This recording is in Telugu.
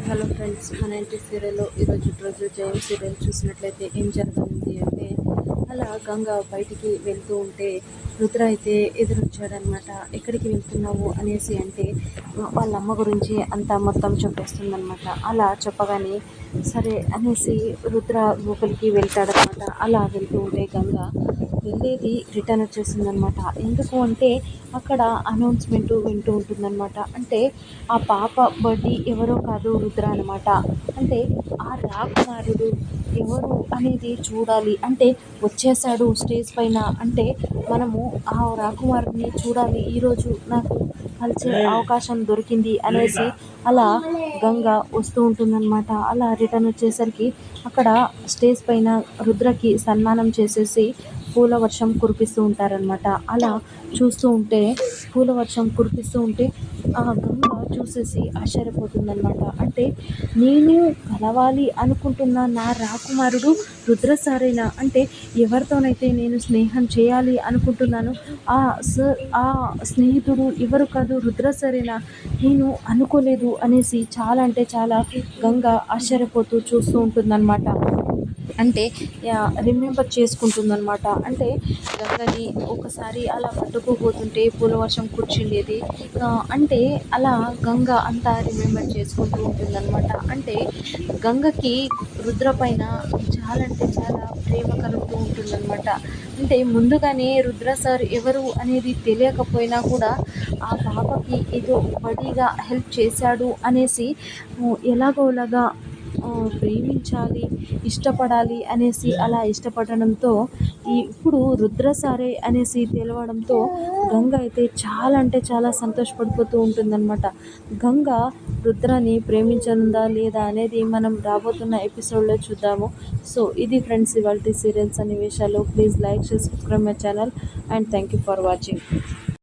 Hi hello friends. మన ఇంటి సీరియల్లో ఈరోజు రోజు జయం సీరియల్ చూసినట్లయితే ఏం జరగనుంది అంటే అలా గంగ బయటికి వెళ్తూ ఉంటే రుద్ర అయితే ఎదురొచ్చాడనమాట. ఎక్కడికి వెళ్తున్నావు? అనేసి అంటే వాళ్ళ అమ్మ గురించి అంతా మొత్తం చెప్పేస్తుందనమాట. అలా చెప్పగానే సరే అనేసి రుద్ర లోపలికి వెళ్తాడనమాట. అలా వెళ్తూ ఉంటే గంగ వెళ్ళేది రిటర్న్ వచ్చేసిందనమాట. ఎందుకు అంటే అక్కడ అనౌన్స్మెంట్ వింటూ ఉంటుందన్నమాట అంటే ఆ పాప బర్త్డే ఎవరో కాదు రుద్ర అనమాట. అంటే ఆ రాకుమారుడు ఎవరు అనేది చూడాలి. అంటే వచ్చేసాడు స్టేజ్ పైన. అంటే మనము ఆ రాకుమారుడిని చూడాలి ఈరోజు నాకు కలిసే అవకాశం దొరికింది అనేసి అలా గంగ వస్తూ ఉంటుందన్నమాట. అలా రిటర్న్ వచ్చేసరికి అక్కడ స్టేజ్ పైన రుద్రకి సన్మానం చేసేసి పూల వర్షం కురిపిస్తూ ఉంటారనమాట అలా చూస్తూ ఉంటే పూల వర్షం కురిపిస్తూ ఉంటే ఆ గంగ చూసేసి ఆశ్చర్యపోతుందనమాట అంటే నేను కలవాలి అనుకుంటున్న నా రాకుమారుడు రుద్రసారేనా? అంటే ఎవరితోనైతే నేను స్నేహం చేయాలి అనుకుంటున్నాను ఆ స ఆ స్నేహితుడు ఎవరు కాదు రుద్రసారేనా? నేను అనుకోలేదు అనేసి చాలా అంటే చాలా గంగ ఆశ్చర్యపోతూ చూస్తూ ఉంటుందన్నమాట. అంటే రిమెంబర్ చేసుకుంటుందన్నమాట. అంటే గంగని ఒకసారి అలా పట్టుకుపోతుంటే పూలవర్షం కూర్చుండేది అంటే అలా గంగ అంతా రిమెంబర్ చేసుకుంటూ ఉంటుందన్నమాట. అంటే గంగకి రుద్ర పైన చాలా అంటే చాలా ప్రేమ కలుగుతూ ఉంటుందన్నమాట. అంటే ముందుగానే రుద్ర సార్ ఎవరు అనేది తెలియకపోయినా కూడా ఆ పాపకి ఏదో బడీగా హెల్ప్ చేశాడు అనేసి ఎలాగోలాగా ప్రేమించాలి ఇష్టపడాలి అనేసి అలా ఇష్టపడడంతో ఈ ఇప్పుడు రుద్ర సారే అనేసి తెలవడంతో గంగ అయితే చాలా అంటే చాలా సంతోషపడిపోతూ ఉంటుందన్నమాట. గంగ రుద్రని ప్రేమించనుందా లేదా అనేది మనం రాబోతున్న ఎపిసోడ్లో చూద్దాము. సో ఇది ఫ్రెండ్స్ ఇవాళ సీరియల్స్ సన్నివేశాలు please like share subscribe my channel and thank you for watching.